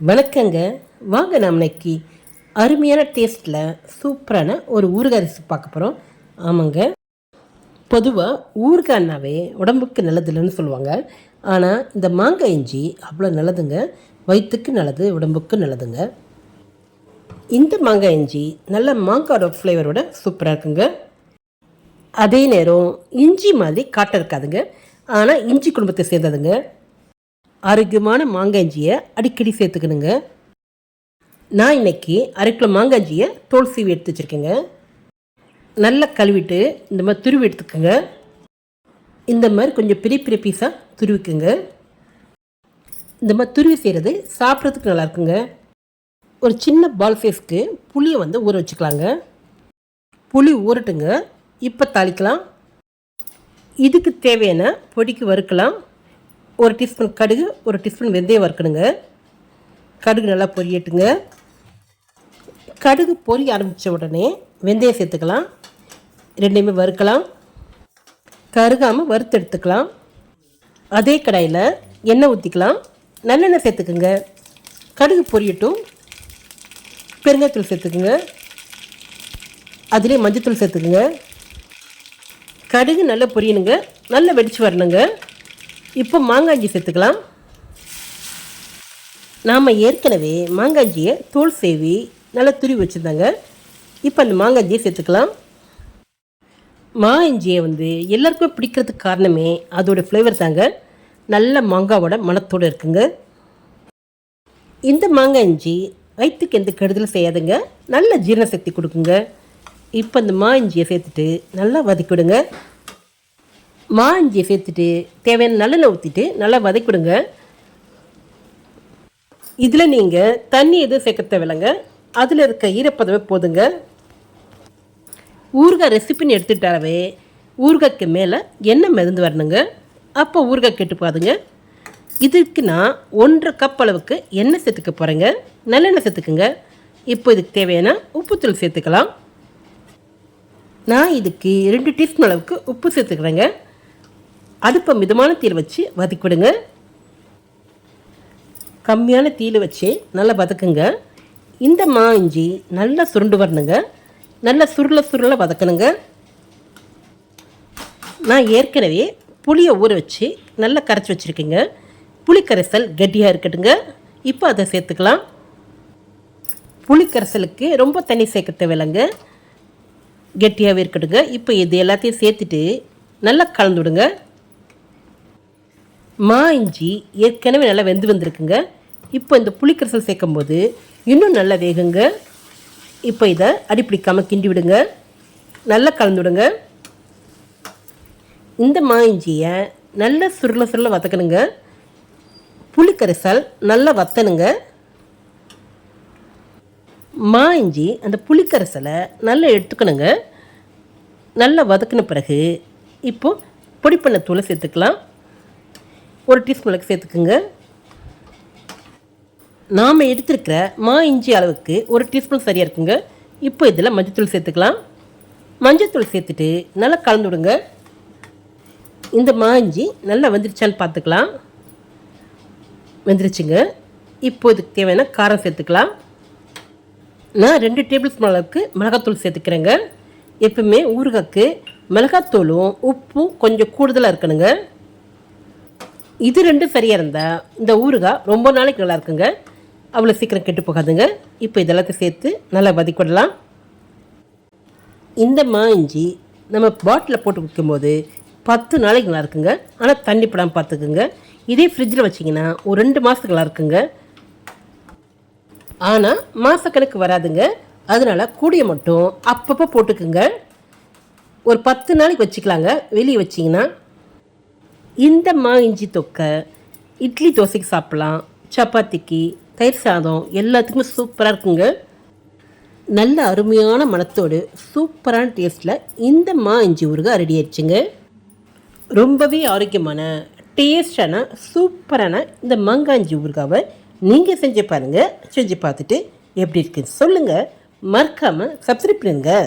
வணக்கங்க. வாங்க நாம் இன்னைக்கு அருமையான டேஸ்ட்டில் சூப்பரான ஒரு ஊறுகாய் ரெசிபி பார்க்க போகிறோம் ஆமாங்க. பொதுவாக ஊறுகாய்னாவே உடம்புக்கு நல்லதில்லைன்னு சொல்லுவாங்க. ஆனால் இந்த மாங்காய் இஞ்சி அவ்வளோ நல்லதுங்க. வயிற்றுக்கு நல்லது உடம்புக்கு நல்லதுங்க. இந்த மாங்காய் இஞ்சி நல்ல மாங்காயோட ஃப்ளேவரோட சூப்பராக இருக்குங்க. அதே நேரம் இஞ்சி மாதிரி காட்ட இருக்காதுங்க. ஆனால் இஞ்சி குடும்பத்தை சேர்ந்ததுங்க. ஆரோக்கியமான மாங்காஞ்சியை அடிக்கடி சேர்த்துக்கணுங்க. நான் இன்னைக்கு அரை கிலோ மாங்காஞ்சியை தோல் சீவி எடுத்து வச்சுருக்கேங்க. நல்லா கழுவிட்டு இந்த மாதிரி துருவி எடுத்துக்கோங்க. இந்த மாதிரி கொஞ்சம் பெரிய பெரிய பீஸாக துருவிக்குங்க. இந்த மாதிரி துருவி செய்கிறது சாப்பிட்றதுக்கு நல்லா இருக்குங்க. ஒரு சின்ன பால் சைஸ்க்கு புளியை வந்து ஊற வச்சுக்கலாங்க. புளி ஊறட்டுங்க. இப்போ தாளிக்கலாம். இதுக்கு தேவையான பொடிக்கு வறுக்கலாம். ஒரு டீஸ்பூன் கடுகு ஒரு டீஸ்பூன் வெந்தயம் வறுக்கணுங்க. கடுகு நல்லா பொரியட்டுங்க கடுகு பொரிய ஆரம்பித்த உடனே வெந்தயம் சேர்த்துக்கலாம். ரெண்டையுமே வறுக்கலாம். கருகாமல் வறுத்து எடுத்துக்கலாம். அதே கடாயில் எண்ணெய் ஊற்றிக்கலாம் நல்லெண்ணெய் சேர்த்துக்குங்க. கடுகு பொரியட்டும். பெருங்காயத்தூள் சேர்த்துக்குங்க. அதிலே மஞ்சத்தூள் சேர்த்துக்குங்க. கடுகு நல்லா பொரியணுங்க. நல்லா வெடிச்சு வரணுங்க. இப்போ மாங்காஞ்சி சேர்த்துக்கலாம். நாம் ஏற்கனவே மாங்காஞ்சியை தோல் சேவி நல்லா துருவி வச்சுருந்தாங்க. இப்போ அந்த மாங்காஞ்சியை சேர்த்துக்கலாம். மா இஞ்சியை வந்து எல்லாருக்குமே பிடிக்கிறதுக்கு காரணமே அதோடய ஃப்ளேவர் தாங்க. நல்ல மாங்காவோட மணத்தோடு இருக்குங்க. இந்த மாங்காய் இஞ்சி வயிற்றுக்கு எந்த கெடுதலும் செய்யாதுங்க. நல்ல ஜீரண சக்தி கொடுக்குங்க. இப்போ இந்த மா இஞ்சியை சேர்த்துட்டு நல்லா வதக்கிவிடுங்க. மா இஞ்சியை சேர்த்துட்டு தேவையான நல்லெண்ணெய் ஊற்றிட்டு நல்லா வதக்கிவிடுங்க இதில் நீங்கள் தண்ணி எதுவும் சேர்க்க தேவையில்லைங்க. அதில் இருக்க ஈரப்பதமே போதுங்க. ஊறுகாய் ரெசிபின்னு எடுத்துட்டாவே ஊறுகாய்க்கு மேலே எண்ணெய் மிதந்து வரணுங்க. அப்போ ஊறுகாய் கெட்டு போகாதுங்க. இதுக்கு நான் ஒன்றரை கப் அளவுக்கு எண்ணெய் சேர்த்துக்க போகிறேங்க நல்லெண்ணெய் சேர்த்துக்குங்க. இப்போ இதுக்கு தேவையான உப்புத்தூள் சேர்த்துக்கலாம். நான் இதுக்கு ரெண்டு டீஸ்பூன் அளவுக்கு உப்பு சேர்த்துக்கிறேங்க. அடுப்பை மிதமான தீயில் வச்சு வதக்கிவிடுங்க. கம்மியான தீயில் வச்சு நல்லா வதக்குங்க. இந்த மா இஞ்சி நல்லா சுருண்டு வரணுங்க. நல்லா சுருள சுருள வதக்கணுங்க. நான் ஏற்கனவே புளியை ஊற வச்சு நல்லா கரைச்சி வச்சுருக்கேங்க. புளிக்கரைசல் கெட்டியாக இருக்கட்டுங்க. இப்போ அதை சேர்த்துக்கலாம். புளிக்கரைசலுக்கு ரொம்ப தண்ணி சேர்க்க தேவையில்லைங்க. கெட்டியாகவே இருக்கட்டுங்க. இப்போ இது எல்லாத்தையும் சேர்த்துட்டு நல்லா கலந்து விடுங்க. மா இஞ்சி ஏற்கனவே நல்லா வெந்து வந்திருக்குங்க. இப்போ இந்த புளிக்கரைசல் சேர்க்கும் போது இன்னும் நல்லா வேகுங்க. இப்போ இதை அடிப்பிடிக்காமல் கிண்டி விடுங்க. நல்லா கலந்து விடுங்க. இந்த மா இஞ்சியை நல்லா சுருள சுருள வதக்கணுங்க. புளிக்கரைசல் நல்லா வத்தணுங்க. மா இஞ்சி அந்த புளிக்கரைசலை நல்லா எடுத்துக்கணுங்க. நல்லா வதக்கின பிறகு இப்போது பொடி பண்ண தூளை சேர்த்துக்கலாம். ஒரு டீஸ்பூனுக்கு சேர்த்துக்குங்க. நாம் எடுத்துருக்கிற மா இஞ்சி அளவுக்கு ஒரு டீஸ்பூன் சரியாக இருக்குங்க. இப்போ இதில் மஞ்சத்தூள் சேர்த்துக்கலாம். மஞ்சத்தூள் சேர்த்துட்டு நல்லா கலந்து விடுங்க. இந்த மா இஞ்சி நல்லா வெந்துருச்சான்னு பார்த்துக்கலாம். வெந்துருச்சுங்க. இப்போ இதுக்கு தேவையான காரம் சேர்த்துக்கலாம். நான் ரெண்டு டேபிள் ஸ்பூன் அளவுக்கு மிளகாத்தூள் சேர்த்துக்கிறேங்க. எப்பவுமே ஊறுகாய்க்கு மிளகாத்தூளும் உப்பும் கொஞ்சம் கூடுதலாக இருக்கணுங்க. இது ரெண்டும் சரியாக இருந்தால் இந்த ஊறுகாய் ரொம்ப நாளைக்கு நல்லா இருக்குங்க. அவ்வளோ சீக்கிரம் கெட்டு போகாதுங்க. இப்போ இதெல்லாத்தையும் சேர்த்து நல்லா வதக்கிவிடலாம் இந்த மா இஞ்சி நம்ம பாட்டிலில் போட்டு வைக்கும்போது பத்து நாளைக்கு நல்லா இருக்குங்க. ஆனால் தண்ணி படாமல் பார்த்துக்குங்க. இதே ஃப்ரிட்ஜில் வச்சிங்கன்னா ஒரு ரெண்டு மாதத்துக்கு நல்லா இருக்குங்க. ஆனால் மாதக்கணக்கு வராதுங்க. அதனால் கூடிய மட்டும் அப்பப்போ போட்டுக்குங்க. ஒரு பத்து நாளைக்கு வச்சுக்கலாங்க. வெளியே வச்சிங்கன்னா இந்த மா இஞ்சி தொக்கை இட்லி தோசைக்கு சாப்பிட்லாம் சப்பாத்திக்கு தயிர் சாதம் எல்லாத்துக்குமே சூப்பராக இருக்குங்க. நல்ல அருமையான மணத்தோடு சூப்பரான டேஸ்ட்டில் இந்த மா இஞ்சி ஊறுகாய் ரெடி ஆயிடுச்சுங்க ரொம்பவே ஆரோக்கியமான டேஸ்டான சூப்பரான இந்த மங்காஞ்சி ஊறுகாவை நீங்கள் செஞ்சு பாருங்கள் செஞ்சு பார்த்துட்டு எப்படி இருக்குன்னு சொல்லுங்கள் மறக்காமல் சப்ஸ்கிரைப் பண்ணுங்கள்